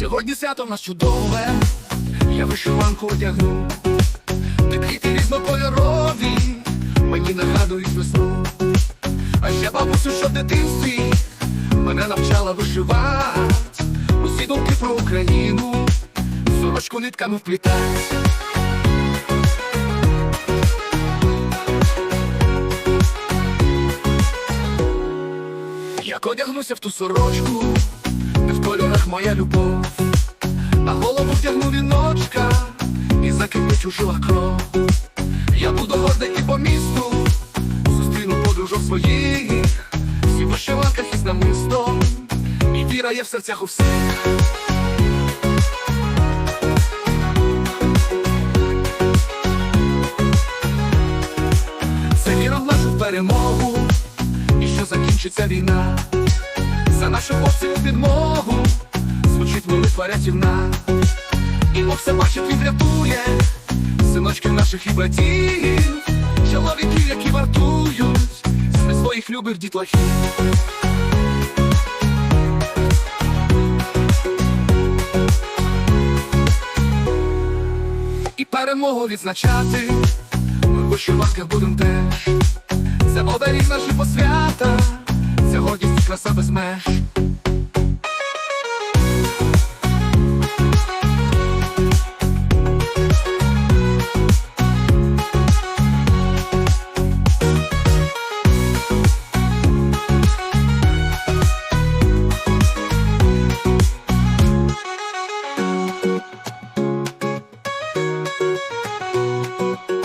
Сьогодні свято в нас чудове, я вишиванку одягну, де квіти різнокольорові, мені нагадують весну. А ще бабусю, що в дитинстві мене навчала вишивати, усі думки про Україну, сорочку нитками вплітать. Як одягнуся в ту сорочку, де моя любов, на голову вдягну віночка і закипить у жилах кров. Я буду гордий і по місту, зустріну подружок своїх, всі в вишиванках із намистом, і віра є в серцях у всіх. Це віра в нашу перемогу, і що закінчиться війна. За нашу хлопців підмогу звучить молитва рятівна. І все бачить, він рятує синочків наших і братів, чоловіків, які вартують з своїх любих дітлахів. І перемогу відзначати ми в вишиванках будем теж. Це оберіг наші посвята, це гордість і краса без меж. Música